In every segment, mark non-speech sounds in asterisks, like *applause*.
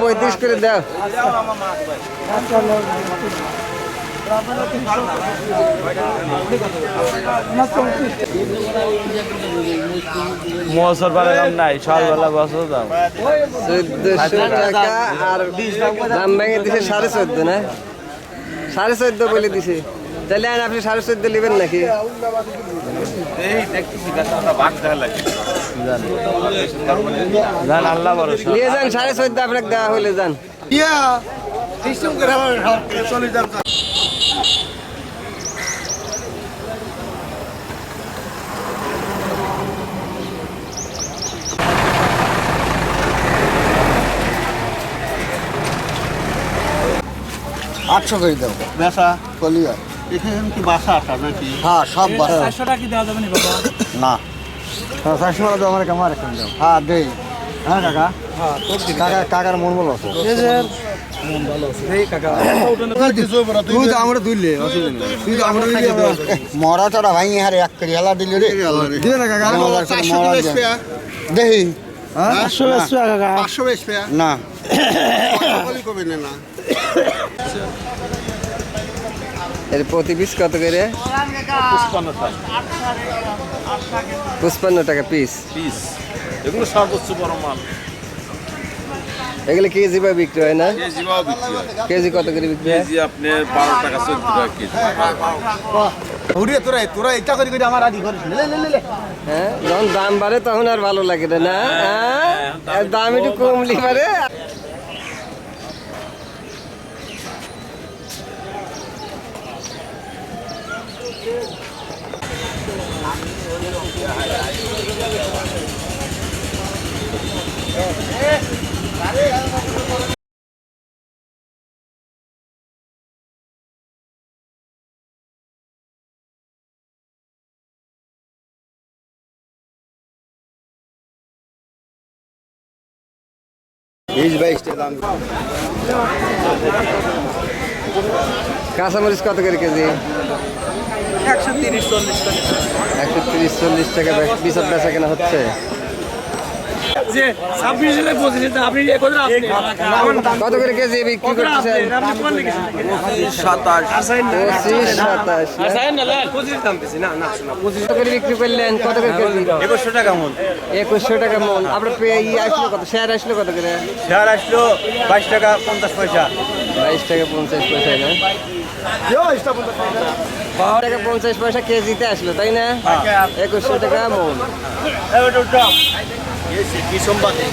পঁয়ত্রিশ করে দাও। মোসর পাড়া দাম নাই সকালবেলা বছর দাম। চোদ্দশো টাকা আর দাম ভেঙে দিছে সাড়ে চোদ্দ না? সাড়ে চোদ্দ বলে দিছে। তাহলে আপনি সাড়ে চোদ্দ নেবেন নাকি? জান আল্লাহ নিয়ে যান সাড়ে চোদ্দ আপনাকে দেওয়া হলে যান। আটশো করে দেবো বেসা কলিয়া। এখানে কি বাসা আসা নাকি? হ্যাঁ সব বারো চারশোটা কি দেওয়া যাবে না বাবা? না। হ্যাঁ চারশো আমার এখন? দেবো হ্যাঁ দেই। হ্যাঁ কাকা? কাকা কাকার মন তুই তো মরা চড়া ভাই হারে এক করে হেলা দিলি রে। দিবে না কাকা? না। বলি না। *coughs* এর প্রতি পিস কত করে? পঁচপান্ন টাকা পিস পিস এগুলো সর্বোচ্চ বড় মাল। এগুলো কেজি বা বিক্রি হয় না? কেজি হয়। কেজি কত করে বিক্রি হয়? কেজি আপনার বারো টাকা চোদ্দ টাকা কেজি। ঘুরিয়ে তোরা তোরা এটা করে করে আমার আদি করিস লে লে লে হ্যাঁ যখন দাম বাড়ে তখন আর ভালো লাগে না না? হ্যাঁ? আর দাম একটু কমলি পারে কাঁচামরিচ কত করে কেজি একশো তিরিশ চল্লিশ একশো তিরিশ চল্লিশ টাকা বেচা কেনা হচ্ছে। কত করে কেজি বিক্রি করতেছেন? কত করে বিক্রি করলেন? কত করে কেজি? একুশশো টাকা মন। একুশশো টাকা মন। আপনার পে- ই আসলো কত? শেয়ার আসলো কত করে? শেয়ার আসলো বাইশ টাকা পঞ্চাশ পয়সা। বাইশ টাকা পঞ্চাশ পয়সা না? টাকা পঞ্চাশ পয়সা কেজিতে আসলো তাই না? একুশশো টাকা মন কি সোমবারে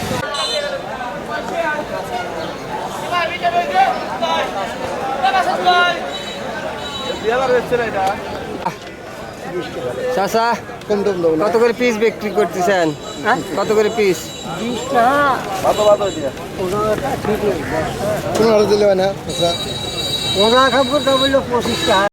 চাষা কত করে পিস বিক্রি করতেছেন? কত করে পিস পনেরো দিলে না ওরা খাব তা বলল পঁচিশ টাকা।